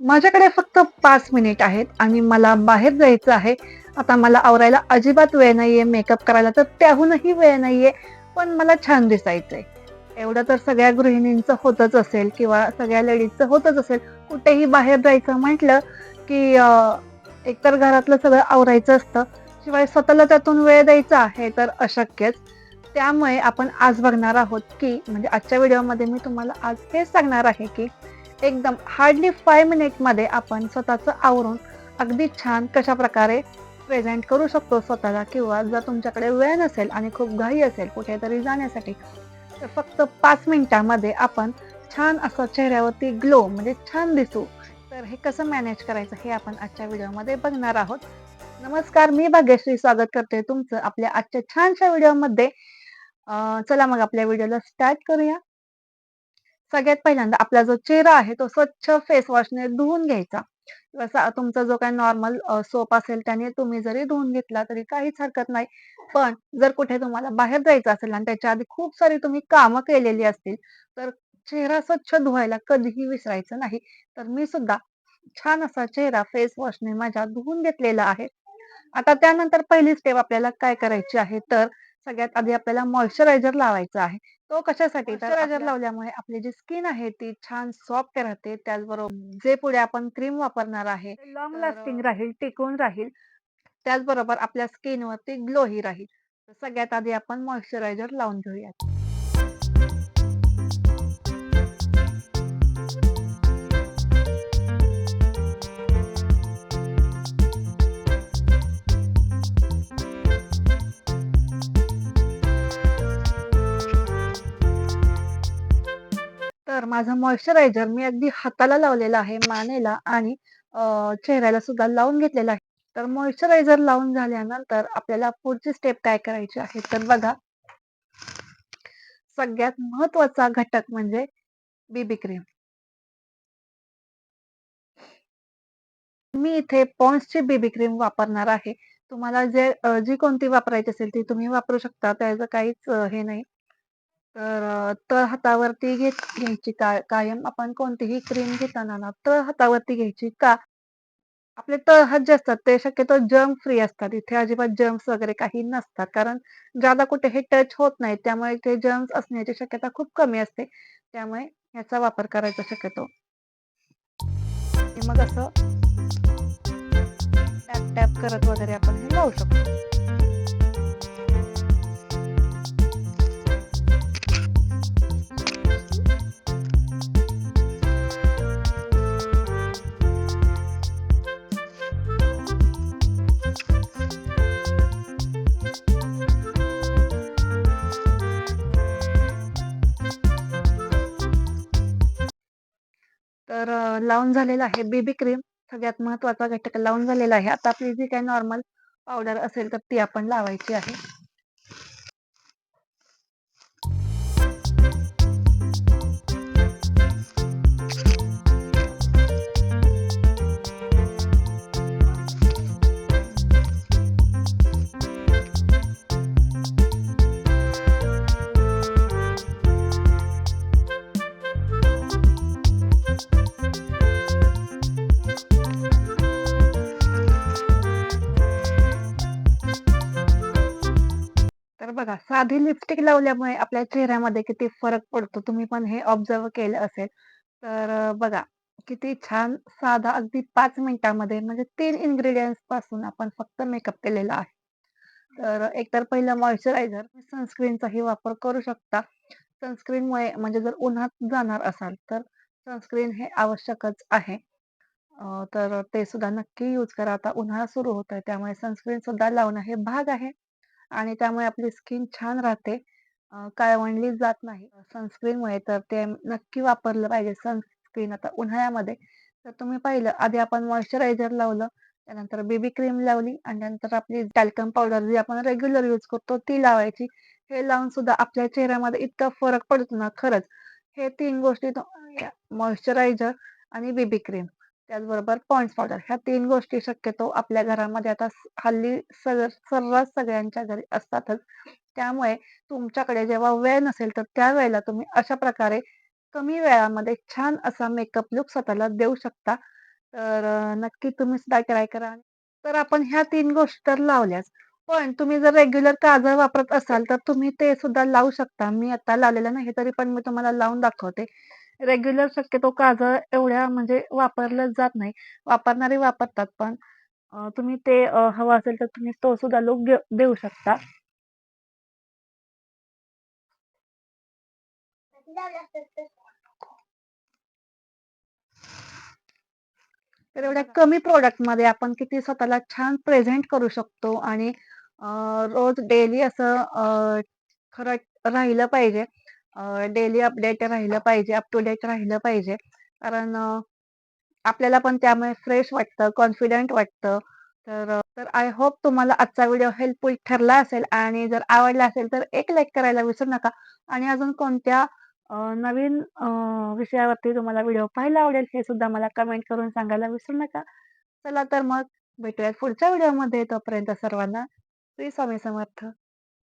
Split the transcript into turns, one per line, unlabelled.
माझ्याकडे फक्त पाच मिनिट आहेत आणि मला बाहेर जायचं आहे. आता मला आवरायला अजिबात वेळ नाहीये. मेकअप करायला तर त्याहूनही वेळ नाहीये. पण मला छान दिसायचंय. एवढं तर सगळ्या गृहिणींचं होतच असेल किंवा सगळ्या लेडीजचं होतच असेल. कुठेही बाहेर जायचं म्हटलं की एकतर घरातलं सगळं आवरायचं असतं. शिवाय स्वतःला त्यातून वेळ द्यायचा आहे तर अशक्यच. त्यामुळे आपण आज बघणार आहोत की म्हणजे आजच्या व्हिडिओमध्ये मी तुम्हाला आज हेच सांगणार आहे की एकदम हार्डली फाय मिनिटमध्ये आपण स्वतःचं आवरून अगदी छान कशा प्रकारे प्रेझेंट करू शकतो स्वतःला किंवा जर तुमच्याकडे वेळ नसेल आणि खूप घाई असेल कुठेतरी जाण्यासाठी तर फक्त पाच मिनिटामध्ये आपण छान असं चेहऱ्यावरती ग्लो म्हणजे छान दिसू. तर हे कसं मॅनेज करायचं हे आपण आजच्या व्हिडिओमध्ये बघणार आहोत. नमस्कार मी भाग्यश्री. स्वागत करते तुमचं आपल्या आजच्या छानशा व्हिडिओमध्ये. चला मग आपल्या व्हिडिओला स्टार्ट करूया. सगळ्यात पहिल्यांदा आपला जो चेहरा आहे तो स्वच्छ फेस वॉशने धुवून घ्यायचा. तुमचा जो काही नॉर्मल सोप असेल त्याने तुम्ही जरी धुवून घेतला तरी काहीच हरकत नाही. पण जर कुठे तुम्हाला बाहेर जायचं असेल आणि त्याच्या आधी खूप सारी तुम्ही कामं केलेली असतील तर चेहरा स्वच्छ धुवायला कधीही विसरायचं नाही. तर मी सुद्धा छान असा चेहरा फेस वॉशने माझ्या धुवून घेतलेला आहे. आता त्यानंतर पहिली स्टेप आपल्याला काय करायची आहे? तर सगळ्यात आधी आपल्याला मॉइश्चरायझर लावायचं आहे. तो कशासाठी? तर मॉइश्चरायझर लावल्यामुळे आपली जी स्किन आहे ती छान सॉफ्ट राहते. त्याचबरोबर जे पुढे आपण क्रीम वापरणार आहे लॉंग
तर,
लास्टिंग राहील टिकून राहील. त्याचबरोबर आपल्या स्किनवरती ग्लोही राहील. तर सगळ्यात आधी आपण मॉइश्चरायझर लावून घेऊयात. तर माझा मॉइश्चरायझर मी अगदी हाताला लावलेला आहे मानेला आणि चेहऱ्याला सुद्धा लावून घेतलेला आहे. तर मॉइश्चरायझर लावून झाल्यानंतर आपल्याला पुढची स्टेप काय करायची आहे? तर बघा. सगळ्यात महत्त्वाचा घटक म्हणजे बीबी क्रीम मी इथे पॉन्सची बेबी क्रीम वापरणार आहे. तुम्हाला जे जी कोणती वापरायची असेल ती तुम्ही वापरू शकता. त्याचं काहीच हे नाही. तर तळ हातावरती घेत घ्यायची का कायम. आपण कोणतीही क्रीम घेताना ना तळ हातावरती घ्यायची का? आपले तळ हात जे असतात ते शक्यतो जर्म फ्री असतात. इथे अजिबात जर्म्स वगैरे काही नसतात. कारण ज्यादा कुठे हे टच होत नाही त्यामुळे ते जर्म्स असण्याची शक्यता खूप कमी असते. त्यामुळे ह्याचा वापर करायचा शक्यतो. मग असं टॅप टॅप करत वगैरे आपण हे लावू शकतो. तर अ, लावून झालेलं आहे बेबी क्रीम सगळ्यात महत्त्वाचा घटक लावून झालेला आहे. आता आपली जी काही नॉर्मल पावडर असेल तर ती आपण लावायची आहे. बघा साधी लिपस्टिक लावल्यामुळे आपल्या चेहऱ्यामध्ये किती फरक पडतो तुम्ही पण हे ऑब्झर्व केलं असेल. तर अ, बघा किती छान साधा अगदी पाच मिनिटामध्ये म्हणजे तीन इन्ग्रेडियंट्सपासून आपण फक्त मेकअप केलेला आहे. तर एकतर पहिलं मॉइश्चरायझर सनस्क्रीनचाही वापर करू शकता. सनस्क्रीनमुळे म्हणजे जर उन्हात जाणार असाल तर सनस्क्रीन हे आवश्यकच आहे. तर ते सुद्धा नक्की यूज करा. आता उन्हाळा सुरू होत आहे त्यामुळे सनस्क्रीन सुद्धा लावणं हे भाग आहे. आणि त्यामुळे आपली स्किन छान राहते. अ, काळवंडली जात नाही सनस्क्रीनमुळे तर ते नक्की वापरलं पाहिजे सनस्क्रीन आता उन्हाळ्यामध्ये. तर तुम्ही पाहिलं आधी आपण मॉइश्चरायझर लावलं त्यानंतर बेबी क्रीम लावली आणि नंतर आपली टॅल्कम पावडर जी आपण रेग्युलर यूज करतो ती लावायची. हे लावून सुद्धा आपल्या चेहऱ्यामध्ये इतका फरक पडतो ना खरंच. हे तीन गोष्टी मॉइश्चरायझर आणि बेबी क्रीम त्याचबरोबर पॉइंट पावडर ह्या तीन गोष्टी शक्यतो आपल्या घरामध्ये आता हल्ली सग- सर्रास सगळ्यांच्या घरी असतातच त्यामुळे तुमच्याकडे जेव्हा वेळ नसेल तर त्यावेळेला तुम्ही अशा प्रकारे कमी वेळामध्ये छान असा मेकअप लुक स्वतःला देऊ शकता तर अ, नक्की तुम्ही सुद्धा ट्राय करा. तर आपण ह्या तीन गोष्टी तर लावल्याच. पण तुम्ही जर रेग्युलर काजळ वापरत असाल, तर तुम्ही ते सुद्धा लावू शकता. मी आता लावलेलं नाही, तरी पण मी तुम्हाला लावून दाखवते. रेग्युलर शक्यतो काजळ एवढ्या म्हणजे वापरलंच जात नाही. वापरणारे वापरतात, पण तुम्ही ते हवं असेल तर तुम्ही तो सुद्धा लूक देऊ शकता. तर एवढ्या कमी प्रॉडक्टमध्ये आपण किती स्वतःला छान प्रेझेंट करू शकतो आणि रोज डेली असं अ, खरं राहिलं पाहिजे. डेली अपडेट राहिलं पाहिजे, अप टू डेट राहिलं पाहिजे. कारण आपल्याला पण त्यामुळे फ्रेश वाटतं, कॉन्फिडंट वाटतं. तर तर आय होप तुम्हाला आजचा व्हिडिओ हेल्पफुल ठरला असेल आणि जर आवडला असेल तर एक लाईक करायला विसरू नका आणि अजून कोणत्या नवीन विषयावरती तुम्हाला व्हिडिओ पाहायला आवडेल हे सुद्धा मला कमेंट करून सांगायला विसरू नका. चला तर मग भेटूयात पुढच्या व्हिडिओमध्ये. तोपर्यंत सर्वांना श्री स्वामी समर्थ.